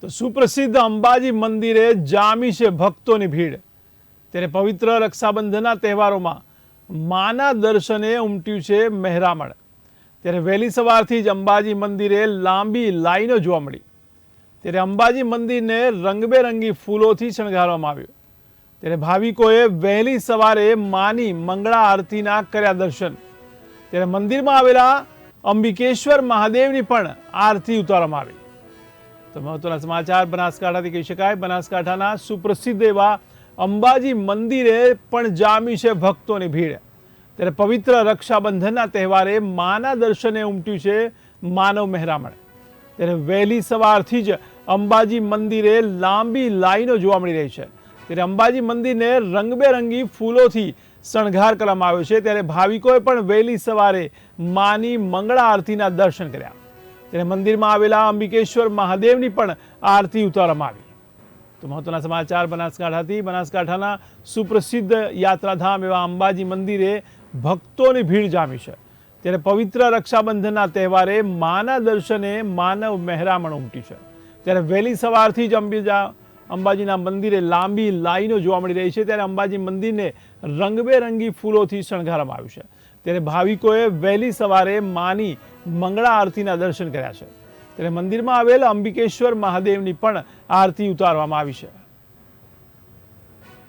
તો સુપ્રસિદ્ધ અંબાજી મંદિરે જામી છે ભક્તોની ભીડ. ત્યારે પવિત્ર રક્ષાબંધનના તહેવારોમાં માના દર્શને ઉમટ્યું છે મહેરામણ. ત્યારે વહેલી સવારથી જ અંબાજી મંદિરે લાંબી લાઈનો જોવા મળી. ત્યારે અંબાજી મંદિરને રંગબેરંગી ફૂલોથી શણગારવામાં આવ્યું. ત્યારે ભાવિકોએ વહેલી સવારે માની મંગળા આરતીના કર્યા દર્શન. ત્યારે મંદિરમાં આવેલા અંબિકેશ્વર મહાદેવની પણ આરતી ઉતારવામાં આવી. તો મહત્વના સમાચાર, બનાસકાંઠાથી કહી શકાય. બનાસકાંઠાના સુપ્રસિદ્ધ એવા અંબાજી મંદિરે પણ જામી છે ભક્તોની ભીડ. ત્યારે પવિત્ર રક્ષાબંધનના તહેવારે માના દર્શને ઉમટ્યું છે માનવ મહેરામણ. ત્યારે વહેલી સવારથી જ અંબાજી મંદિરે લાંબી લાઈનો જોવા મળી રહી છે. ત્યારે અંબાજી મંદિરને રંગબેરંગી ફૂલોથી શણગાર કરવામાં આવ્યો છે. ત્યારે ભાવિકોએ પણ વહેલી સવારે માની મંગળા આરતીના દર્શન કર્યા. ત્યારે મંદિરમાં આવેલા અંબિકેશ્વર મહાદેવની પણ આરતી ઉતારવામાં આવી. તો મહત્વના સમાચાર બનાસકાંઠાથી બનાસકાંઠાના સુપ્રસિદ્ધ યાત્રાધામ એવા અંબાજી મંદિરે ભક્તોની ભીડ જામી છે. ત્યારે પવિત્ર રક્ષાબંધનના તહેવારે માના દર્શને માનવ મહેરામણ ઉમટી છે. ત્યારે વહેલી સવારથી જ અંબીજા અંબાજીના મંદિરે લાંબી લાઈનો જોવા મળી રહી છે. ત્યારે અંબાજી મંદિરને રંગબેરંગી ફૂલોથી શણગારવામાં આવ્યું છે. ત્યારે ભાવિકોએ વહેલી સવારે માની મંગળા આરતીના દર્શન કર્યા છે. ત્યારે મંદિરમાં આવેલ અંબિકેશ્વર મહાદેવની પણ આરતી ઉતારવામાં આવી છે.